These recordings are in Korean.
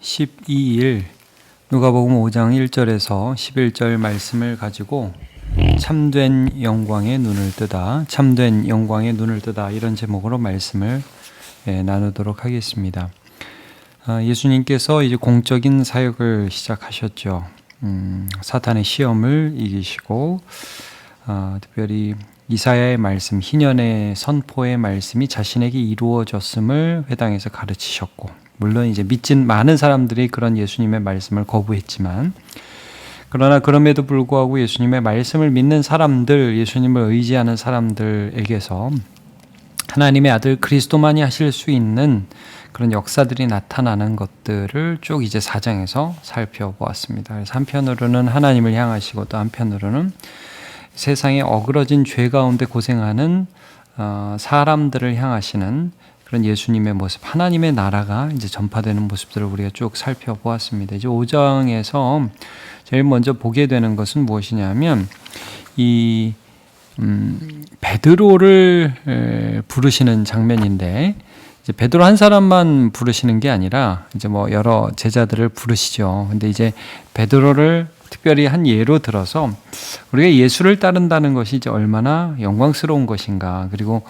12일 누가복음 5장 1절에서 11절 말씀을 가지고 참된 영광의 눈을 뜨다 참된 영광의 눈을 뜨다 이런 제목으로 말씀을 예, 나누도록 하겠습니다. 아, 예수님께서 이제 공적인 사역을 시작하셨죠. 음, 사탄의 시험을 이기시고 아, 특별히 이사야의 말씀, 희년의 선포의 말씀이 자신에게 이루어졌음을 회당에서 가르치셨고 물론 이제 믿진 많은 사람들이 그런 예수님의 말씀을 거부했지만 그러나 그럼에도 불구하고 예수님의 말씀을 믿는 사람들, 예수님을 의지하는 사람들에게서 하나님의 아들 그리스도만이 하실 수 있는 그런 역사들이 나타나는 것들을 쭉 이제 사장에서 살펴보았습니다. 그래서 한편으로는 하나님을 향하시고 또 한편으로는 세상에 어그러진 죄 가운데 고생하는 어, 사람들을 향하시는 그런 예수님의 모습, 하나님의 나라가 이제 전파되는 모습들을 우리가 쭉 살펴보았습니다. 이제 5장에서 제일 먼저 보게 되는 것은 무엇이냐면 이 음, 베드로를 에, 부르시는 장면인데 이제 베드로 한 사람만 부르시는 게 아니라 이제 뭐 여러 제자들을 부르시죠. 근데 이제 베드로를 특별히 한 예로 들어서 우리가 예수를 따른다는 것이 이제 얼마나 영광스러운 것인가 그리고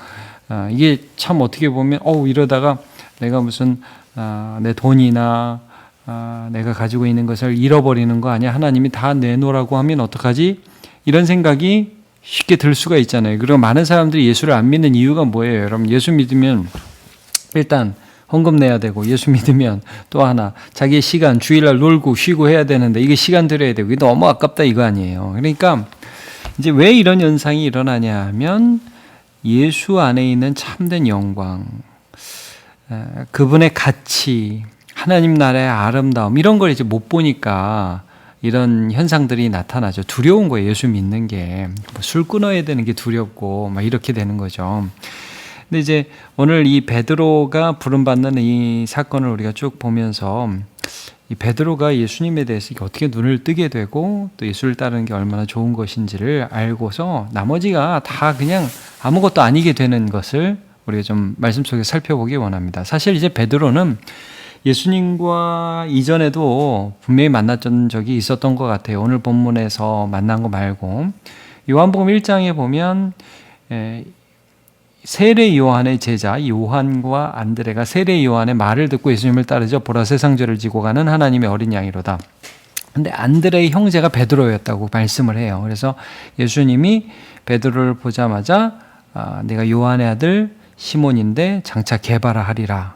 아, 이게 참 어떻게 보면 어 이러다가 내가 무슨 아, 내 돈이나 아, 내가 가지고 있는 것을 잃어버리는 거 아니야? 하나님이 다 내놓으라고 하면 어떡하지? 이런 생각이 쉽게 들 수가 있잖아요. 그리고 많은 사람들이 예수를 안 믿는 이유가 뭐예요? 여러분 예수 믿으면 일단 헌금 내야 되고 예수 믿으면 또 하나 자기의 시간 주일날 놀고 쉬고 해야 되는데 이게 시간 들여야 되고 이게 너무 아깝다 이거 아니에요. 그러니까 이제 왜 이런 현상이 일어나냐 하면 예수 안에 있는 참된 영광, 그분의 가치, 하나님 나라의 아름다움 이런 걸 이제 못 보니까 이런 현상들이 나타나죠. 두려운 거예요. 예수 믿는 게. 뭐술 끊어야 되는 게 두렵고 막 이렇게 되는 거죠. 근데 이제 오늘 이 베드로가 부름받는 이 사건을 우리가 쭉 보면서 이 베드로가 예수님에 대해서 어떻게 눈을 뜨게 되고 또 예수를 따르는 게 얼마나 좋은 것인지를 알고서 나머지가 다 그냥 아무것도 아니게 되는 것을 우리가 좀 말씀 속에 살펴보기 원합니다. 사실 이제 베드로는 예수님과 이전에도 분명히 만났던 적이 있었던 것 같아요. 오늘 본문에서 만난 거 말고 요한복음 1장에 보면 세례 요한의 제자 요한과 안드레가 세례 요한의 말을 듣고 예수님을 따르죠. 보라 세상 죄를 지고 가는 하나님의 어린 양이로다. 근데 안드레의 형제가 베드로였다고 말씀을 해요. 그래서 예수님이 베드로를 보자마자 아, 내가 요한의 아들 시몬인데 장차 개바라 하리라.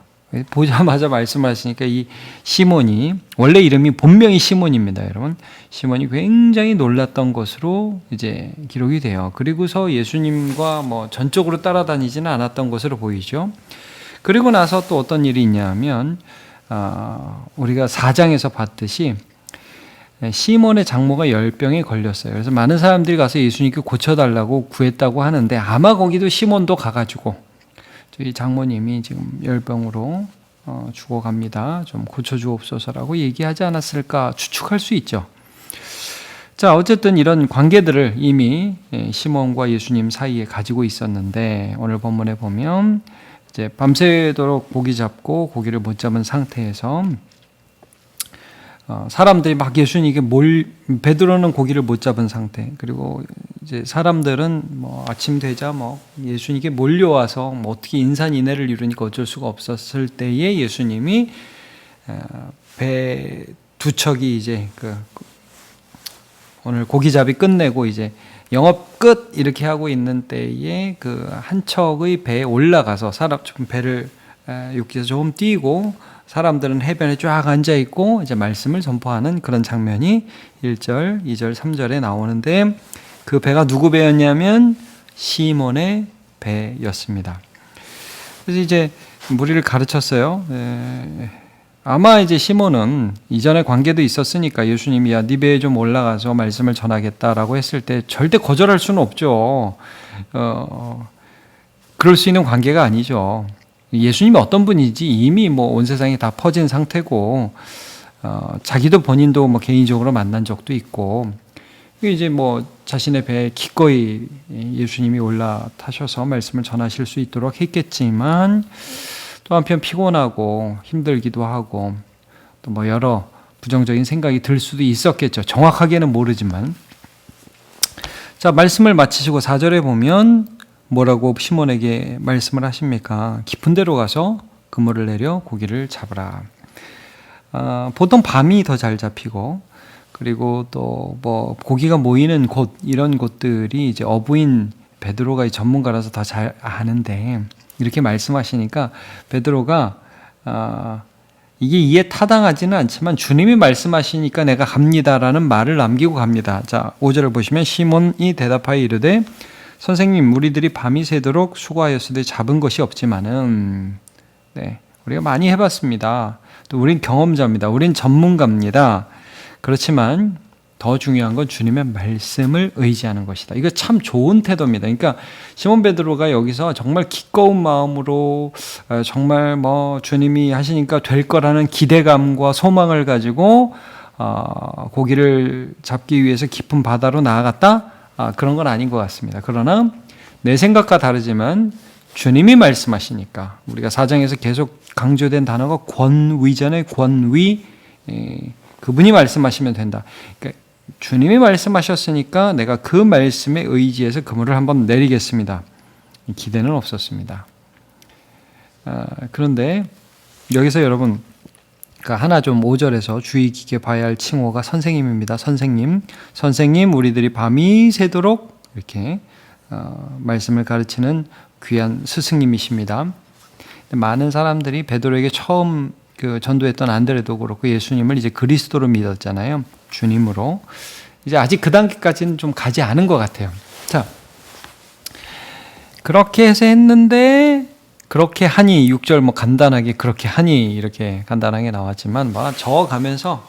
보자마자 말씀하시니까 이 시몬이 원래 이름이 본명이 시몬입니다, 여러분. 시몬이 굉장히 놀랐던 것으로 이제 기록이 돼요. 그리고서 예수님과 뭐 전적으로 따라다니지는 않았던 것으로 보이죠. 그리고 나서 또 어떤 일이 있냐면 어, 우리가 사장에서 봤듯이 시몬의 장모가 열병에 걸렸어요. 그래서 많은 사람들이 가서 예수님께 고쳐달라고 구했다고 하는데 아마 거기도 시몬도 가가지고 저희 장모님이 지금 열병으로 어, 죽어갑니다. 좀 고쳐주옵소서라고 얘기하지 않았을까 추측할 수 있죠. 자, 어쨌든 이런 관계들을 이미 예, 시몬과 예수님 사이에 가지고 있었는데 오늘 본문에 보면 이제 밤새도록 고기 잡고 고기를 못 잡은 상태에서 어, 사람들이 막 예수님에게 몰 베드로는 고기를 못 잡은 상태. 그리고 이제 사람들은 뭐 아침 되자 뭐 예수님께 몰려와서 뭐 어떻게 인산인해를 이루니까 어쩔 수가 없었을 때에 예수님이 어, 배두 척이 이제 그 오늘 고기잡이 끝내고 이제 영업 끝 이렇게 하고 있는 때에 그 한 척의 배에 올라가서 사람 좀 배를 육지에서 조금 뛰고 사람들은 해변에 쫙 앉아 있고 이제 말씀을 전포하는 그런 장면이 1절, 2절, 3절에 나오는데 그 배가 누구 배였냐면 시몬의 배였습니다. 그래서 이제 무리를 가르쳤어요. 에, 아마 이제 시몬은 이전에 관계도 있었으니까 예수님이 야, 네 배에 좀 올라가서 말씀을 전하겠다라고 했을 때 절대 거절할 수는 없죠. 어, 그럴 수 있는 관계가 아니죠. 예수님이 어떤 분인지 이미 뭐 온 세상에 다 퍼진 상태고, 어, 자기도 본인도 뭐 개인적으로 만난 적도 있고, 이제 뭐 자신의 배에 기꺼이 예수님이 올라타셔서 말씀을 전하실 수 있도록 했겠지만 또 한편 피곤하고 힘들기도 하고 또 뭐 여러 부정적인 생각이 들 수도 있었겠죠. 정확하게는 모르지만. 자, 말씀을 마치시고 4절에 보면 뭐라고 시몬에게 말씀을 하십니까? 깊은 데로 가서 그물을 내려 고기를 잡으라. 아, 보통 밤이 더 잘 잡히고 그리고 또 뭐 고기가 모이는 곳 이런 곳들이 이제 어부인 베드로가 이 전문가라서 더 잘 아는데 이렇게 말씀하시니까 베드로가 아, 이게 이해 타당하지는 않지만 주님이 말씀하시니까 내가 갑니다라는 말을 남기고 갑니다. 자, 5절을 보시면 시몬이 대답하여 이르되 선생님 우리들이 밤이 새도록 수고하였으되 잡은 것이 없지만은 네, 우리가 많이 해봤습니다. 또 우린 경험자입니다. 우린 전문가입니다. 그렇지만 더 중요한 건 주님의 말씀을 의지하는 것이다. 이거 참 좋은 태도입니다. 그러니까 시몬 베드로가 여기서 정말 기꺼운 마음으로 어, 정말 뭐 주님이 하시니까 될 거라는 기대감과 소망을 가지고 어, 고기를 잡기 위해서 깊은 바다로 나아갔다. 아, 그런 건 아닌 것 같습니다. 그러나 내 생각과 다르지만 주님이 말씀하시니까 우리가 사장에서 계속 강조된 단어가 권위전의 권위 예, 그분이 말씀하시면 된다. 그러니까 주님이 말씀하셨으니까 내가 그 말씀에 의지해서 그물을 한번 내리겠습니다. 기대는 없었습니다. 아, 그런데 여기서 여러분 그러니까 하나 좀 5절에서 주의 깊게 봐야 할 칭호가 선생님입니다. 선생님, 선생님 우리들이 밤이 새도록 이렇게 어, 말씀을 가르치는 귀한 스승님이십니다. 많은 사람들이 베드로에게 처음 그 전도했던 안드레도 그렇고 예수님을 이제 그리스도로 믿었잖아요. 주님으로. 이제 아직 그 단계까지는 좀 가지 않은 것 같아요. 자, 그렇게 해서 했는데 그렇게 하니 6절 뭐 간단하게 그렇게 하니 이렇게 간단하게 나왔지만 막 적어가면서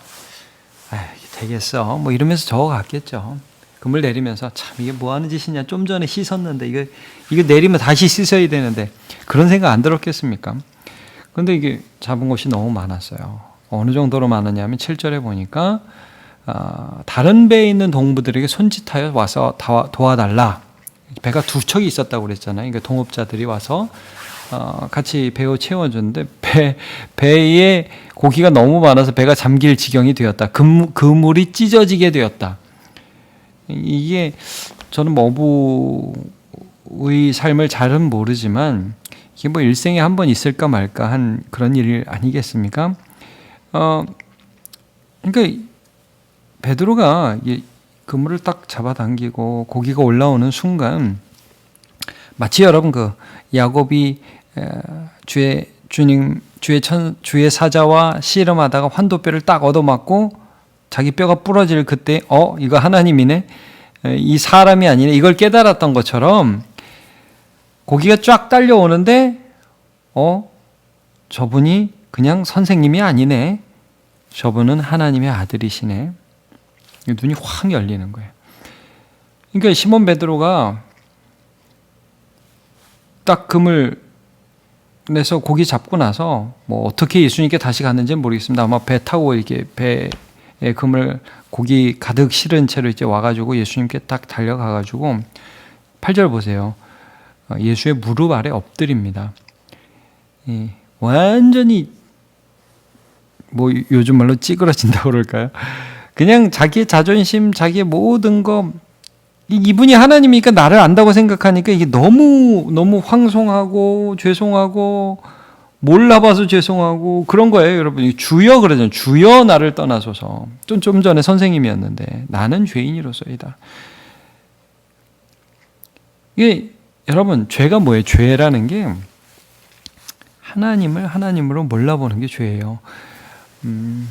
아 되겠어 뭐 이러면서 적어갔겠죠. 금을 내리면서 참 이게 뭐 하는 짓이냐 좀 전에 씻었는데 이거 이거 내리면 다시 씻어야 되는데 그런 생각 안 들었겠습니까? 근데 이게 잡은 것이 너무 많았어요. 어느 정도로 많았냐면 7절에 보니까 어, 다른 배에 있는 동부들에게 손짓하여 와서 도와달라. 배가 두 척이 있었다고 그랬잖아요. 그러니까 동업자들이 와서 어, 같이 배우 채워줬는데 배 배에 고기가 너무 많아서 배가 잠길 지경이 되었다. 그, 그물이 찢어지게 되었다. 이게 저는 어부의 삶을 잘은 모르지만 이게 뭐 일생에 한 번 있을까 말까 한 그런 일 아니겠습니까? 어, 그러니까 베드로가 그물을 딱 잡아당기고 고기가 올라오는 순간 마치 여러분 그 야곱이 주의 주님 주의 천 주의 사자와 씨름하다가 환도뼈를 딱 얻어맞고 자기 뼈가 부러질 그때 어 이거 하나님이네. 이 사람이 아니네. 이걸 깨달았던 것처럼 고기가 쫙 딸려오는데 어 저분이 그냥 선생님이 아니네. 저분은 하나님의 아들이시네. 눈이 확 열리는 거예요. 그러니까 시몬 베드로가 딱 금을 내서 고기 잡고 나서 뭐 어떻게 예수님께 다시 갔는지는 모르겠습니다. 아마 배 타고 이렇게 배에 금을 고기 가득 실은 채로 이제 와가지고 예수님께 딱 달려가가지고 8절 보세요. 어, 예수의 무릎 아래 엎드립니다. 완전히 뭐 요즘 말로 찌그러진다고 그럴까요? 그냥 자기의 자존심, 자기의 모든 거 이분이 하나님이니까 나를 안다고 생각하니까 이게 너무 너무 황송하고 죄송하고 몰라봐서 죄송하고 그런 거예요, 여러분. 주여 그러잖아요. 주여 나를 떠나소서. 좀, 좀 전에 선생님이었는데 나는 죄인이로서이다. 이게 여러분, 죄가 뭐예요? 죄라는 게 하나님을 하나님으로 몰라보는 게 죄예요. 음,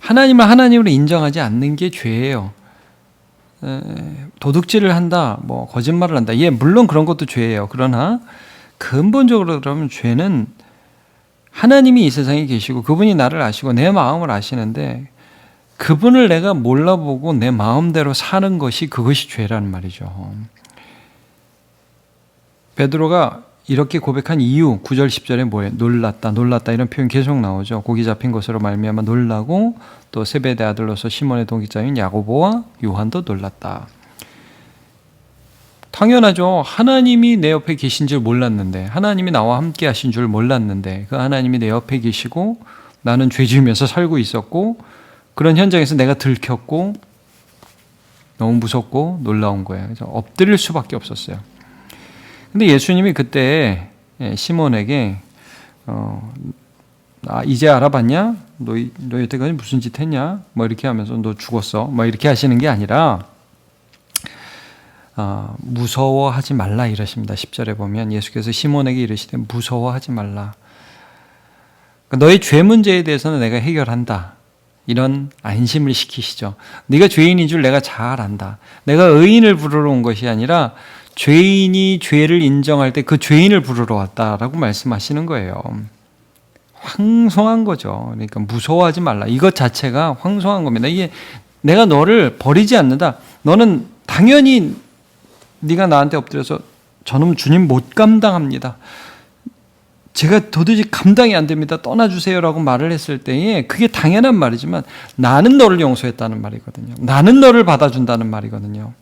하나님을 하나님으로 인정하지 않는 게 죄예요. 에, 도둑질을 한다, 뭐 거짓말을 한다. 예, 물론 그런 것도 죄예요. 그러나 근본적으로 그러면 죄는 하나님이 이 세상에 계시고 그분이 나를 아시고 내 마음을 아시는데 그분을 내가 몰라보고 내 마음대로 사는 것이 그것이 죄라는 말이죠. 베드로가 이렇게 고백한 이유 9절 10절에 뭐예요? 놀랐다 놀랐다 이런 표현 계속 나오죠. 고기 잡힌 것으로 말미암아 놀라고 또 세베대 아들로서 시몬의 동기자인 야고보와 요한도 놀랐다. 당연하죠. 하나님이 내 옆에 계신 줄 몰랐는데 하나님이 나와 함께 하신 줄 몰랐는데 그 하나님이 내 옆에 계시고 나는 죄 지으면서 살고 있었고 그런 현장에서 내가 들켰고 너무 무섭고 놀라운 거예요. 그래서 엎드릴 수밖에 없었어요. 근데 예수님이 그때 예, 시몬에게 어, 아, 이제 알아봤냐? 너, 너 여태까지 무슨 짓 했냐? 뭐 이렇게 하면서 너 죽었어. 뭐 이렇게 하시는 게 아니라 아, 무서워하지 말라 이러십니다. 10절에 보면 예수께서 시몬에게 이르시되 무서워하지 말라. 그러니까 너의 죄 문제에 대해서는 내가 해결한다. 이런 안심을 시키시죠. 네가 죄인인 줄 내가 잘 안다. 내가 의인을 부르러 온 것이 아니라 죄인이 죄를 인정할 때 그 죄인을 부르러 왔다라고 말씀하시는 거예요. 황송한 거죠. 그러니까 무서워하지 말라. 이것 자체가 황송한 겁니다. 이게 내가 너를 버리지 않는다. 너는 당연히 네가 나한테 엎드려서 저놈 주님 못 감당합니다. 제가 도저히 감당이 안 됩니다. 떠나주세요라고 말을 했을 때에 그게 당연한 말이지만 나는 너를 용서했다는 말이거든요. 나는 너를 받아준다는 말이거든요.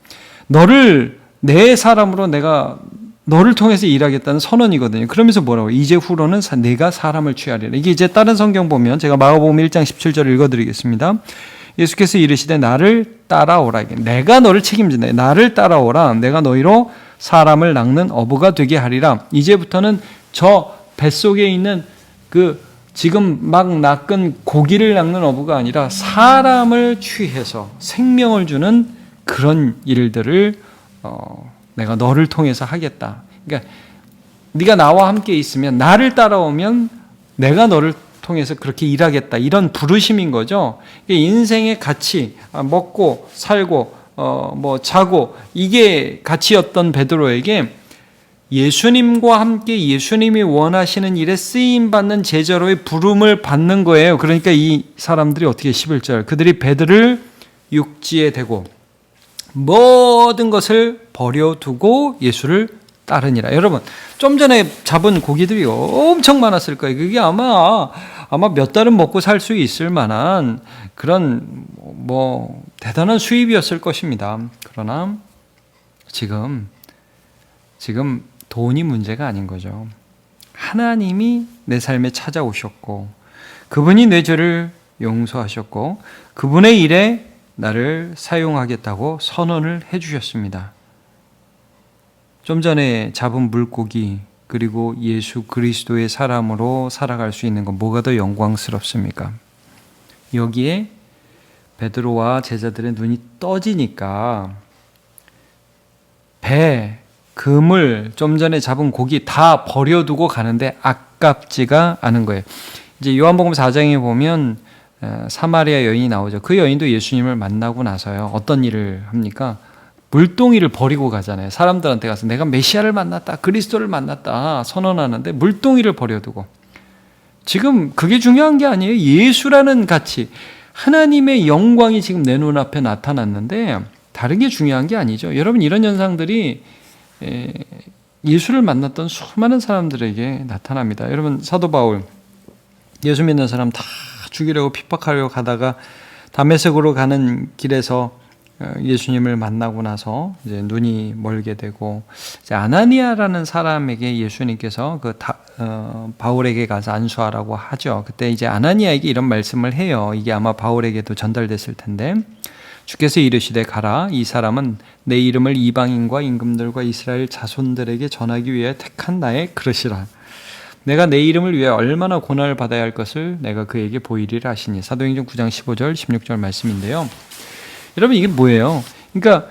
너를 내 사람으로 내가 너를 통해서 일하겠다는 선언이거든요. 그러면서 뭐라고? 이제 후로는 내가 사람을 취하리라. 이게 이제 다른 성경 보면 제가 마가복음 1장 17절 읽어 드리겠습니다. 예수께서 이르시되 나를 따라오라. 내가 너를 책임진다. 나를 따라오라. 내가 너희로 사람을 낚는 어부가 되게 하리라. 이제부터는 저 뱃속에 있는 그 지금 막 낚은 고기를 낚는 어부가 아니라 사람을 취해서 생명을 주는 그런 일들을 어, 내가 너를 통해서 하겠다. 그러니까 네가 나와 함께 있으면 나를 따라오면 내가 너를 통해서 그렇게 일하겠다. 이런 부르심인 거죠. 인생의 가치, 아, 먹고 살고 어, 뭐 자고 이게 가치였던 베드로에게 예수님과 함께 예수님이 원하시는 일에 쓰임 받는 제자로의 부름을 받는 거예요. 그러니까 이 사람들이 어떻게 11절 그들이 배들을 육지에 대고 모든 것을 버려두고 예수를 따르니라. 여러분, 좀 전에 잡은 고기들이 엄청 많았을 거예요. 그게 아마 아마 몇 달은 먹고 살 수 있을 만한 그런 뭐 대단한 수입이었을 것입니다. 그러나 지금 지금 돈이 문제가 아닌 거죠. 하나님이 내 삶에 찾아오셨고 그분이 내 죄를 용서하셨고 그분의 일에 나를 사용하겠다고 선언을 해 주셨습니다. 좀 전에 잡은 물고기 그리고 예수 그리스도의 사람으로 살아갈 수 있는 건 뭐가 더 영광스럽습니까? 여기에 베드로와 제자들의 눈이 떠지니까 배, 금을 좀 전에 잡은 고기 다 버려두고 가는데 아깝지가 않은 거예요. 이제 요한복음 4장에 보면 사마리아 여인이 나오죠. 그 여인도 예수님을 만나고 나서요. 어떤 일을 합니까? 물동이를 버리고 가잖아요. 사람들한테 가서 내가 메시아를 만났다, 그리스도를 만났다 선언하는데 물동이를 버려두고 지금 그게 중요한 게 아니에요. 예수라는 가치, 하나님의 영광이 지금 내 눈앞에 나타났는데 다른 게 중요한 게 아니죠. 여러분 이런 현상들이 예수를 만났던 수많은 사람들에게 나타납니다. 여러분 사도 바울 예수 믿는 사람 다 죽이려고 핍박하려고 가다가 담메색으로 가는 길에서 어, 예수님을 만나고 나서 이제 눈이 멀게 되고 이제 아나니아라는 사람에게 예수님께서 그 다, 어, 바울에게 가서 안수하라고 하죠. 그때 이제 아나니아에게 이런 말씀을 해요. 이게 아마 바울에게도 전달됐을 텐데 주께서 이르시되 가라 이 사람은 내 이름을 이방인과 임금들과 이스라엘 자손들에게 전하기 위해 택한 나의 그릇이라. 내가 내 이름을 위해 얼마나 고난을 받아야 할 것을 내가 그에게 보이리라 하시니 사도행전 9장 15절 16절 말씀인데요. 여러분 이게 뭐예요? 그러니까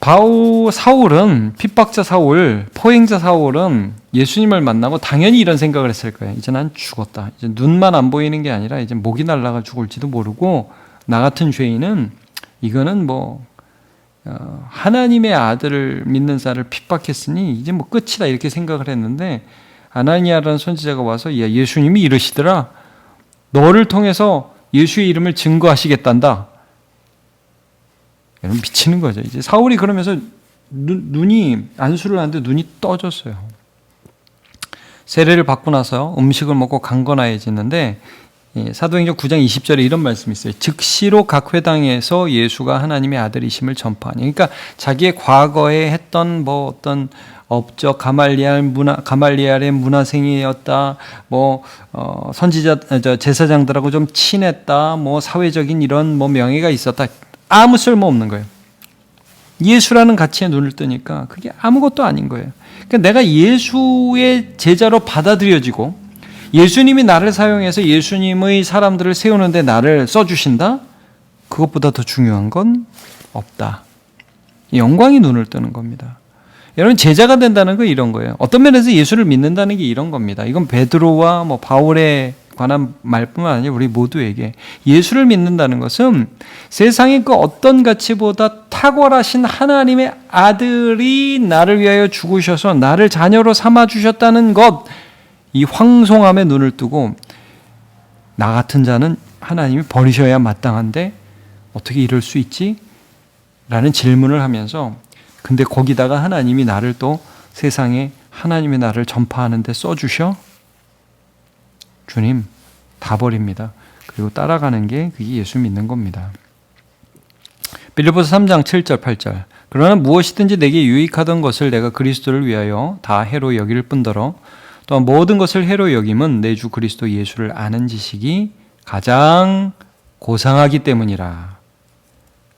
바우 사울은 핍박자 사울, 포행자 사울은 예수님을 만나고 당연히 이런 생각을 했을 거예요. 이제 난 죽었다. 이제 눈만 안 보이는 게 아니라 이제 목이 날라가 죽을지도 모르고 나 같은 죄인은 이거는 뭐 어, 하나님의 아들을 믿는 자를 핍박했으니 이제 뭐 끝이다 이렇게 생각을 했는데 아나니아라는 선지자가 와서 야 예수님이 이러시더라. 너를 통해서 예수의 이름을 증거하시겠단다. 여러분 미치는 거죠. 이제 사울이 그러면서 눈, 눈이 안수를 하는데 눈이 떠졌어요. 세례를 받고 나서 음식을 먹고 강건하여지는데 사도행전 9장 20절에 이런 말씀이 있어요. 즉시로 각 회당에서 예수가 하나님의 아들이심을 전파하니. 그러니까 자기의 과거에 했던 뭐 어떤 업적 가말리알 문화 가말리알의 문화생이었다. 뭐 어, 선지자 저 제사장들하고 좀 친했다. 뭐 사회적인 이런 뭐 명예가 있었다. 아무 쓸모 없는 거예요. 예수라는 가치에 눈을 뜨니까 그게 아무것도 아닌 거예요. 그러니까 내가 예수의 제자로 받아들여지고 예수님이 나를 사용해서 예수님의 사람들을 세우는데 나를 써주신다? 그것보다 더 중요한 건 없다. 영광이 눈을 뜨는 겁니다. 여러분 제자가 된다는 건 이런 거예요. 어떤 면에서 예수를 믿는다는 게 이런 겁니다. 이건 베드로와 뭐 바울에 관한 말뿐만 아니라 우리 모두에게 예수를 믿는다는 것은 세상의 그 어떤 가치보다 탁월하신 하나님의 아들이 나를 위하여 죽으셔서 나를 자녀로 삼아 주셨다는 것, 이 황송함에 눈을 뜨고 나 같은 자는 하나님이 버리셔야 마땅한데 어떻게 이럴 수 있지? 라는 질문을 하면서 근데 거기다가 하나님이 나를 또 세상에 하나님의 나를 전파하는데 써주셔? 주님, 다 버립니다. 그리고 따라가는 게 그게 예수 믿는 겁니다. 빌리포스 3장 7절 8절. 그러나 무엇이든지 내게 유익하던 것을 내가 그리스도를 위하여 다 해로 여길 뿐더러 또한 모든 것을 해로 여김은 내 주 그리스도 예수를 아는 지식이 가장 고상하기 때문이라.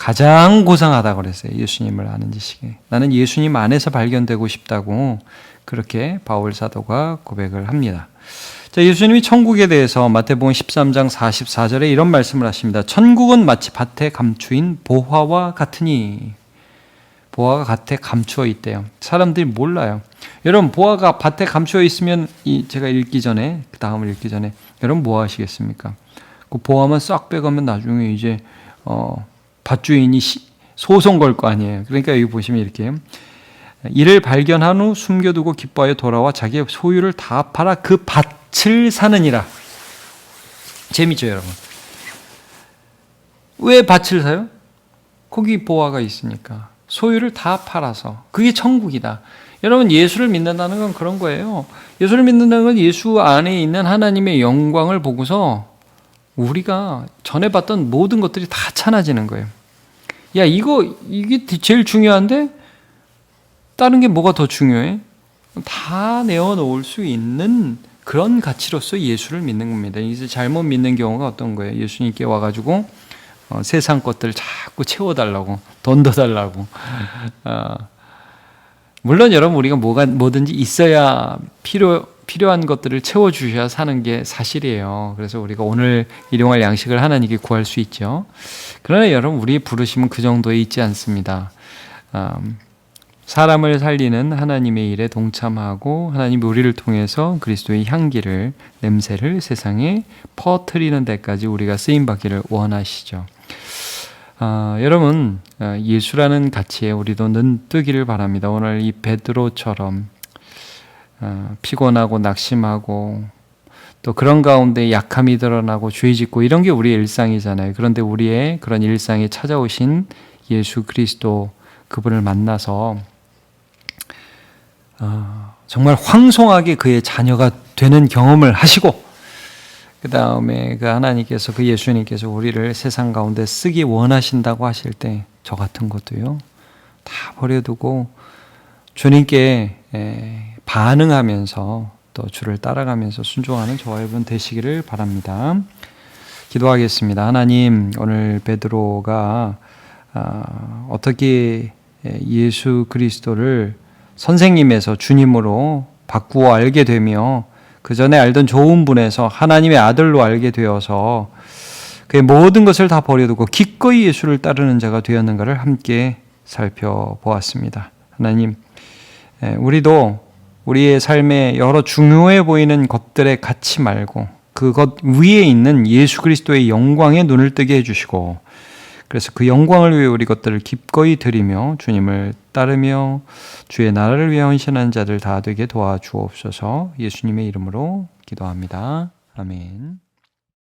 가장 고상하다 그랬어요. 예수님을 아는 지식이. 나는 예수님 안에서 발견되고 싶다고 그렇게 바울 사도가 고백을 합니다. 자, 예수님이 천국에 대해서 마태복음 13장 44절에 이런 말씀을 하십니다. 천국은 마치 밭에 감추인 보화와 같으니 보화가 밭에 감추어 있대요. 사람들이 몰라요. 여러분 보화가 밭에 감추어 있으면 이 제가 읽기 전에 그 다음을 읽기 전에 여러분 뭐 하시겠습니까? 그 보화만 싹 빼가면 나중에 이제 어 밭주인이 소송 걸 거 아니에요. 그러니까 여기 보시면 이렇게 이를 발견한 후 숨겨두고 기뻐하여 돌아와 자기의 소유를 다 팔아 그 밭을 사느니라. 재밌죠, 여러분? 왜 밭을 사요? 거기 보화가 있으니까. 소유를 다 팔아서. 그게 천국이다. 여러분, 예수를 믿는다는 건 그런 거예요. 예수를 믿는다는 건 예수 안에 있는 하나님의 영광을 보고서 우리가 전에 봤던 모든 것들이 다 찾아지는 거예요. 야, 이거, 이게 제일 중요한데? 다른 게 뭐가 더 중요해? 다 내어놓을 수 있는 그런 가치로서 예수를 믿는 겁니다. 이제 잘못 믿는 경우가 어떤 거예요? 예수님께 와가지고 어, 세상 것들 자꾸 채워달라고, 돈 더 달라고. 어, 물론 여러분 우리가 뭐가 뭐든지 있어야 필요 필요한 것들을 채워 주셔야 사는 게 사실이에요. 그래서 우리가 오늘 일용할 양식을 하나님께 구할 수 있죠. 그러나 여러분 우리 부르심은 그 정도에 있지 않습니다. 음, 사람을 살리는 하나님의 일에 동참하고 하나님 우리를 통해서 그리스도의 향기를 냄새를 세상에 퍼뜨리는 데까지 우리가 쓰임 받기를 원하시죠. 아, 여러분 예수라는 가치에 우리도 눈 뜨기를 바랍니다. 오늘 이 베드로처럼 어, 피곤하고 낙심하고 또 그런 가운데 약함이 드러나고 죄 짓고 이런 게 우리의 일상이잖아요. 그런데 우리의 그런 일상에 찾아오신 예수 그리스도 그분을 만나서 어, 정말 황송하게 그의 자녀가 되는 경험을 하시고 그 다음에 그 하나님께서 그 예수님께서 우리를 세상 가운데 쓰기 원하신다고 하실 때 저 같은 것도요 다 버려두고 주님께 반응하면서 또 주를 따라가면서 순종하는 저와 여러분 되시기를 바랍니다. 기도하겠습니다. 하나님 오늘 베드로가 아, 어떻게 예수 그리스도를 선생님에서 주님으로 바꾸어 알게 되며 그 전에 알던 좋은 분에서 하나님의 아들로 알게 되어서 그의 모든 것을 다 버려두고 기꺼이 예수를 따르는 자가 되었는가를 함께 살펴보았습니다. 하나님, 우리도 우리의 삶에 여러 중요해 보이는 것들에 갇히 말고 그것 위에 있는 예수 그리스도의 영광에 눈을 뜨게 해주시고 그래서 그 영광을 위해 우리 것들을 기꺼이 드리며 주님을 따르며 주의 나라를 위해 헌신한 자들 다 되게 도와주옵소서 예수님의 이름으로 기도합니다. 아멘.